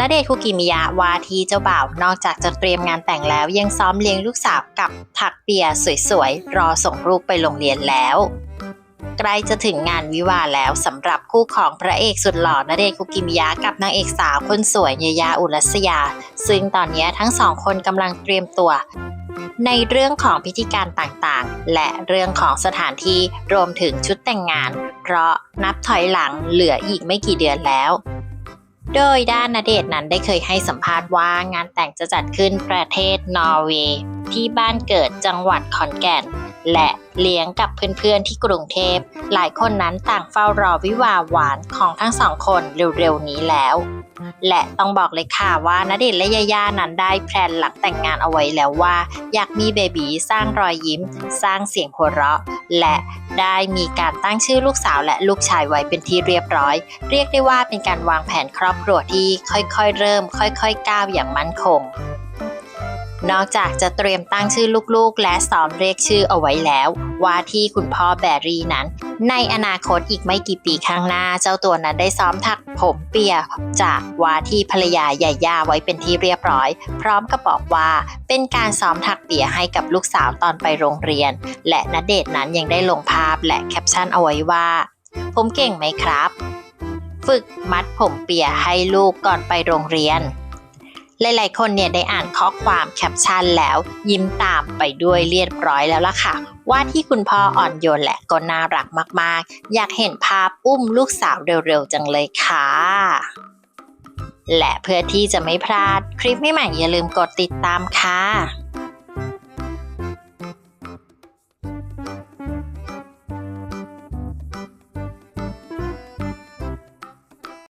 ณเดชคุกิมิยะวาทีเจ้าบ่าว นอกจากจะเตรียมงานแต่งแล้ว ยังซ้อมเลี้ยงลูกสาวกับถักเปียสวยๆ รอส่งลูกไปโรงเรียนแล้ว ใกล้จะถึงงานวิวาแล้วสำหรับคู่ของพระเอกสุดหล่อณเดชคุกิมิยะกับนางเอกสาวคนสวยเยยาอุรัสยา ซึ่งตอนนี้ทั้งสองคนกำลังเตรียมตัวในเรื่องของพิธีการต่างๆ และเรื่องของสถานที่รวมถึงชุดแต่งงาน เพราะนับถอยหลังเหลืออีกไม่กี่เดือนแล้ว โดยด้านนาเดชนั้นได้เคยให้สัมภาษณ์ว่างานแต่งจะจัดขึ้นประเทศนอร์เวย์ที่บ้านเกิดจังหวัดขอนแก่น และเลี้ยงกับเพื่อนๆที่กรุงเทพ หลายคนนั้นต่างเฝ้ารอวิวาหวานของทั้งสองคนเร็วๆนี้แล้ว และต้องบอกเลยค่ะว่าณเดชน์และยาย่านั้นได้แพลนหลังแต่งงานเอาไว้แล้วว่า อยากมีเบบีสร้างรอยยิ้ม สร้างเสียงหัวเราะ และได้มีการตั้งชื่อลูกสาวและลูกชายไว้เป็นที่เรียบร้อย เรียกได้ว่าเป็นการวางแผนครอบครัวที่ค่อยๆ เริ่ม ค่อยๆก้าวอย่างมั่นคง นอกจากจะเตรียมตั้งชื่อลูกๆ และซ้อมเรียกชื่อเอาไว้แล้ว ว่าที่คุณพ่อแบรี่นั้น ในอนาคตอีกไม่กี่ปีข้างหน้า เจ้าตัวนั้นได้ซ้อมถักผมเปียจากว่าที่ภรรยาใหญ่ย่าไว้เป็นที่เรียบร้อย พร้อมกับบอกว่าเป็นการซ้อมถักเปียให้กับลูกสาวตอนไปโรงเรียน และณเดชนั้นยังได้ลงภาพและแคปชั่นเอาไว้ว่า ผมเก่งไหมครับ ฝึกมัดผมเปียให้ลูกก่อนไปโรงเรียน หลายๆ คนเนี่ยได้อ่านข้อความแคปชั่นแล้ว ยิ้มตามไปด้วยเรียบร้อยแล้วล่ะค่ะ ว่าที่คุณพ่ออ่อนโยนและก็น่ารักมากๆ อยากเห็นภาพอุ้มลูกสาวเร็วๆ จังเลยค่ะและเพื่อที่จะไม่พลาดคลิปใหม่ๆอย่าลืมกดติดตามค่ะ